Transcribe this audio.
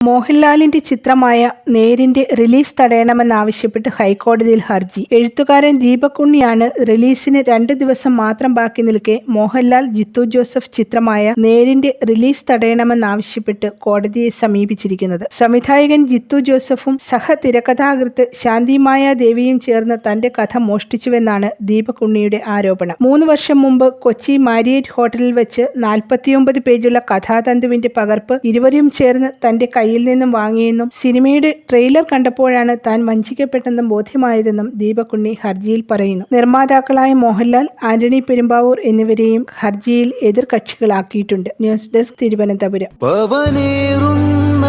മോഹൻലാലിന്റെ ചിത്രമായ നേരിന്റെ റിലീസ് തടയണമെന്നാവശ്യപ്പെട്ട് ഹൈക്കോടതിയിൽ ഹർജി. എഴുത്തുകാരൻ ദീപക് ഉണ്ണിയാണ് റിലീസിന് രണ്ട് ദിവസം മാത്രം ബാക്കി നിൽക്കെ മോഹൻലാൽ ജിത്തു ജോസഫ് ചിത്രമായ നേരിന്റെ റിലീസ് തടയണമെന്നാവശ്യപ്പെട്ട് കോടതിയെ സമീപിച്ചിരിക്കുന്നത്. സംവിധായകൻ ജിത്തു ജോസഫും സഹ തിരക്കഥാകൃത്ത് ശാന്തിമായ ദേവിയും ചേർന്ന് തന്റെ കഥ മോഷ്ടിച്ചുവെന്നാണ് ദീപക് ഉണ്ണിയുടെ ആരോപണം. മൂന്ന് വർഷം മുമ്പ് കൊച്ചി മാരിയേറ്റ് ഹോട്ടലിൽ വെച്ച് നാൽപ്പത്തിയൊമ്പത് പേജുള്ള കഥാതന്തുവിന്റെ പകർപ്പ് ഇരുവരും ചേർന്ന് തന്റെ കയ്യിൽ നിന്നും വാങ്ങിയെന്നും സിനിമയുടെ ട്രെയിലർ കണ്ടപ്പോഴാണ് താൻ വഞ്ചിക്കപ്പെട്ടെന്നും ബോധ്യമായതെന്നും ദീപകുണ്ണി ഹർജിയിൽ പറയുന്നു. നിർമ്മാതാക്കളായ മോഹൻലാൽ ആന്റണി പെരുമ്പാവൂർ എന്നിവരെയും ഹർജിയിൽ എതിർകക്ഷികളാക്കിയിട്ടുണ്ട്. News desk Thiruvananthapuram. പവനേറുന്ന